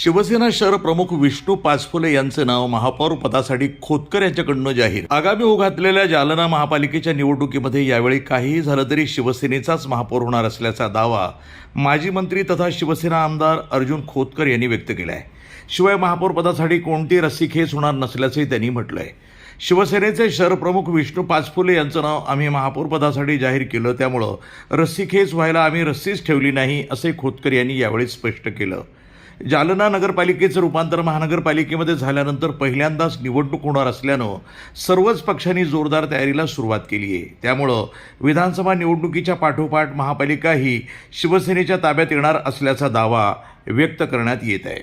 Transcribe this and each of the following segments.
शिवसेना शहर प्रमुख विष्णू पाचफुले यांचे नाव महापौर पदासाठी खोतकर यांच्याकडनं जाहीर. आगामी ओघातलेल्या जालना महापालिकेच्या निवडणुकीमध्ये यावेळी काहीही झालं तरी शिवसेनेचाच महापौर होणार असल्याचा दावा माजी मंत्री तथा शिवसेना आमदार अर्जुन खोतकर यांनी व्यक्त केला आहे शिवाय महापौर पदासाठी कोणती रस्सीखेच होणार नसल्याचंही त्यांनी म्हटलं आहे शिवसेनेचे शहर प्रमुख विष्णू पाचफुले यांचं नाव आम्ही महापौर पदासाठी जाहीर केलं त्यामुळं रस्सीखेच व्हायला आम्ही रस्सीच ठेवली नाही असे खोतकर यांनी यावेळी स्पष्ट केलं. जालना नगरपालिकेचं रूपांतर महानगरपालिकेमध्ये झाल्यानंतर पहिल्यांदाच निवडणूक होणार असल्यानं सर्वच पक्षांनी जोरदार तयारीला सुरुवात केली आहे. त्यामुळं विधानसभा निवडणुकीच्या पाठोपाठ महापालिका ही शिवसेनेच्या ताब्यात येणार असल्याचा दावा व्यक्त करण्यात येत आहे.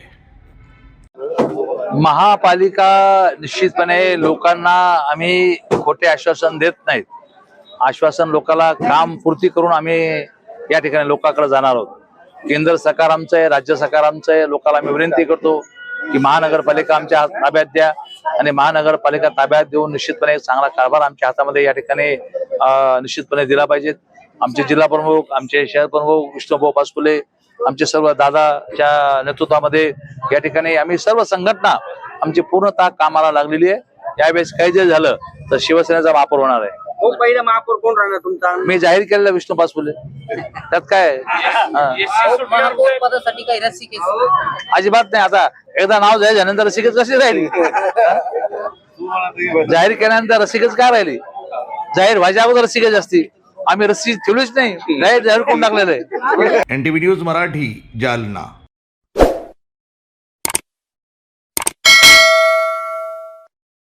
महापालिका निश्चितपणे लोकांना आम्ही खोटे आश्वासन देत नाहीत. आश्वासन लोकांना काम पूर्ती करून आम्ही या ठिकाणी लोकांकडे जाणार आहोत. केंद्र सरकार आमचं आहे राज्य सरकार आमचं आहे लोकांना आम्ही विनंती करतो की महानगरपालिका आमच्या ताब्यात द्या आणि महानगरपालिका ताब्यात देऊन निश्चितपणे एक चांगला कारभार आमच्या हातामध्ये या ठिकाणी निश्चितपणे दिला पाहिजेत आमचे जिल्हा प्रमुख आमचे शहर प्रमुख विष्णुभाऊ पासपुले आमचे सर्व दादाच्या नेतृत्वामध्ये या ठिकाणी आम्ही सर्व संघटना आमची पूर्णतः कामाला लागलेली आहे. यावेळेस काही जे झालं तर शिवसेनेचा वापर होणार आहे. पहिला महापौर कोण राहणार तुमचा? मी जाहीर केलेलं विष्णू पासपुले त्यात काय? आहे? हा. महापौर पदासाठी काही अजिबात नाही. आता एकदा नाव जाहीर झाल्यानंतर रसिकच कशी राहिली? जाहीर केल्यानंतर रसिकच काय राहिली? जाहीर व्हायच्या अगोदर रसिकच असती. आम्ही रस्सी ठेवलीच नाही. जाहीर जाहीर करून टाकलेलं आहे? N T V news Marathi Jalna.